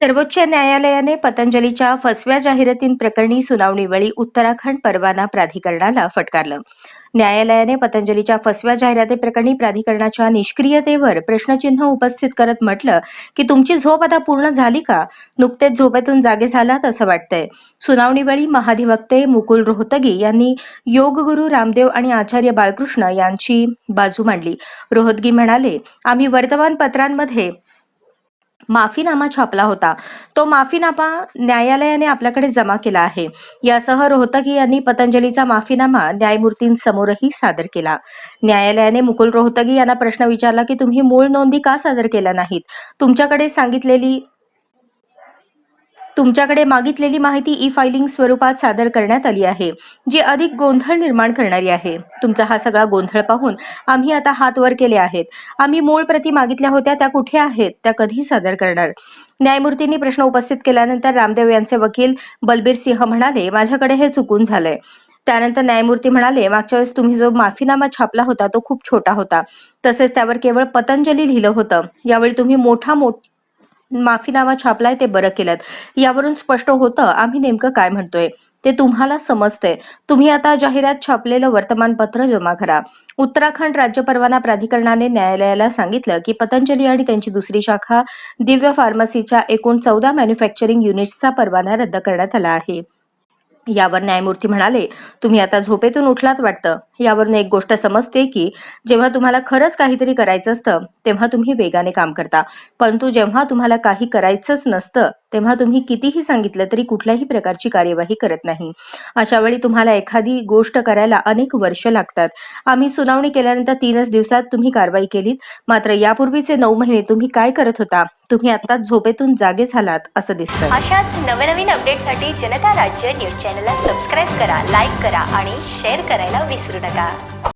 सर्वोच्च न्यायालयाने पतंजलीच्या फसव्या जाहिरातींप्रकरणी सुनावणीवेळी उत्तराखंड परवाना प्राधिकरणाला फटकारलं. न्यायालयाने पतंजलीच्या फसव्या जाहिरातीप्रकरणी प्राधिकरणाच्या निष्क्रियतेवर प्रश्नचिन्ह उपस्थित करत म्हटलं की तुमची झोप आता पूर्ण झाली का? नुकतेच झोपेतून जागे झालात असं वाटतंय. सुनावणीवेळी महाधिवक्ते मुकुल रोहतगी यांनी योगगुरू रामदेव आणि आचार्य बाळकृष्ण यांची बाजू मांडली. रोहतगी म्हणाले आम्ही वर्तमानपत्रांमध्ये माफीनामा छापला होता. तो माफीनामा न्यायालयाने आपल्याकडे जमा केला आहे. यासह रोहतगी यांनी पतंजलीचा माफीनामा न्यायमूर्तींसमोरही सादर केला. न्यायालयाने मुकुल रोहतगी यांना प्रश्न विचारला की तुम्ही मूळ नोंदी का सादर केल्या नाहीत? तुमच्याकडे सांगितलेली तुमच्याकडे मागितलेली माहिती ई फायलिंग स्वरूपात सादर करण्यात आली आहे जी अधिक गोंधळ निर्माण करणारी आहे. तुमचा हा सगळा गोंधळ पाहून आम्ही आता हात वर केले आहेत. आम्ही मूळ प्रती मागितल्या होत्या त्या कुठे आहेत त्या कधी सादर करणार. न्यायमूर्तींनी प्रश्न उपस्थित केल्यानंतर रामदेव यांचे वकील बलबीर सिंह म्हणाले माझ्याकडे हे चुकून झालंय. त्यानंतर न्यायमूर्ती म्हणाले मागच्या वेळेस तुम्ही जो माफीनामा छापला होता तो खूप छोटा होता. तसेच त्यावर केवळ पतंजली लिहिलं होतं. यावेळी तुम्ही मोठा मोठ माफीनामा छापलाय ते बरं केलं यावरून स्पष्ट होतं आम्ही नेमकं काय म्हणतोय? ते तुम्हाला समजतंय. तुम्ही आता जाहिरात छापलेलं वर्तमानपत्र जमा करा. उत्तराखंड राज्य परवाना प्राधिकरणाने न्यायालयाला सांगितलं की पतंजली आणि त्यांची दुसरी शाखा दिव्य फार्मसीच्या एकूण चौदा मॅन्युफॅक्चरिंग युनिट्सचा परवाना रद्द करण्यात आला आहे. यावर न्यायमूर्ती म्हणाले तुम्ही आता झोपेतून उठलात वाटतं. यावरून एक गोष्ट समजते की जेव्हा तुम्हाला खरंच काहीतरी करायचं असतं तेव्हा तुम्ही वेगाने काम करता. परंतु जेव्हा तुम्हाला काही करायचंच नसतं तेव्हा तुम्ही कितीही सांगितलं तरी कुठल्याही प्रकारची कार्यवाही करत नाही. अशा वेळी तुम्हाला एखादी गोष्ट करायला अनेक वर्ष लागतात. आम्ही सुनावणी केल्यानंतर तीनच दिवसात तुम्ही कारवाई केलीत. मात्र यापूर्वीचे नऊ महिने तुम्ही काय करत होता? तुम्ही आता झोपेतून जागे झालात असं दिसतं अशाच नवनवीन अपडेटसाठी जनता राज्य न्यूज चॅनलला सबस्क्राईब करा लाईक करा आणि शेअर करायला विसरू नका.